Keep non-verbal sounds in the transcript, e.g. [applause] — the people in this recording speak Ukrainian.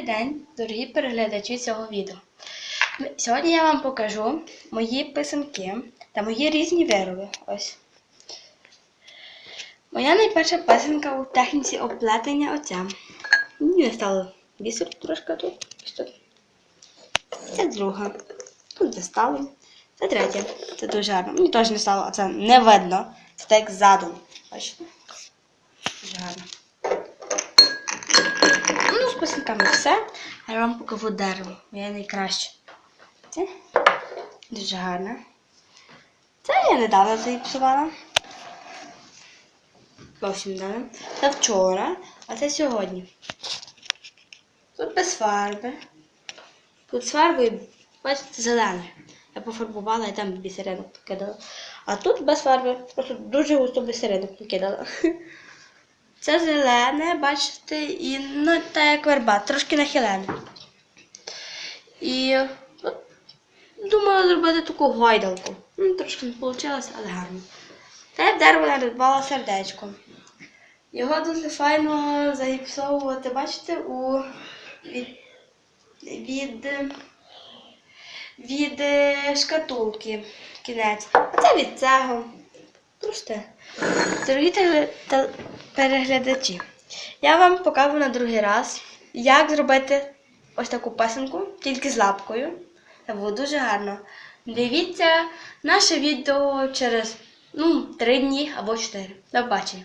Добрий день, дорогі переглядачі цього відео. Сьогодні я вам покажу мої писанки та мої різні вироби. Моя найперша писанка у техніці оплетення оця. Мені стало бісер трошки тут. Це друга. Тут не стало. Це третя. Це дуже гарно. Мені теж не стало, а це не видно. Це так ззаду. Бачите? Дуже гарно. Ну, з все. Я вам покажу дерево. Моє найкраще. Це дуже гарне. Це я недавно заіпсувала. Зовсім недавно. Це вчора, а це сьогодні. Тут без фарби. Тут з фарбою, бачите, зелене. Я пофарбувала і там бісеринок покидала. А тут без фарби. Просто дуже густо бісеринок покидала. [laughs] Це зелене, бачите, і ну, так як верба, трошки нахилене. І от, думала зробити таку гойдалку. Ну, трошки не вийшло, але гарно. Те дерево нарисувала сердечко. Його дуже файно загіпсовувати, бачите, у від, від, від е, шкатулки кінець. А це від цього. Просто. Дорогі переглядачі, я вам покажу на другий раз, як зробити ось таку пасенку, тільки з лапкою. Це було дуже гарно. Дивіться наше відео через ну, 3 дні або 4. До побачення.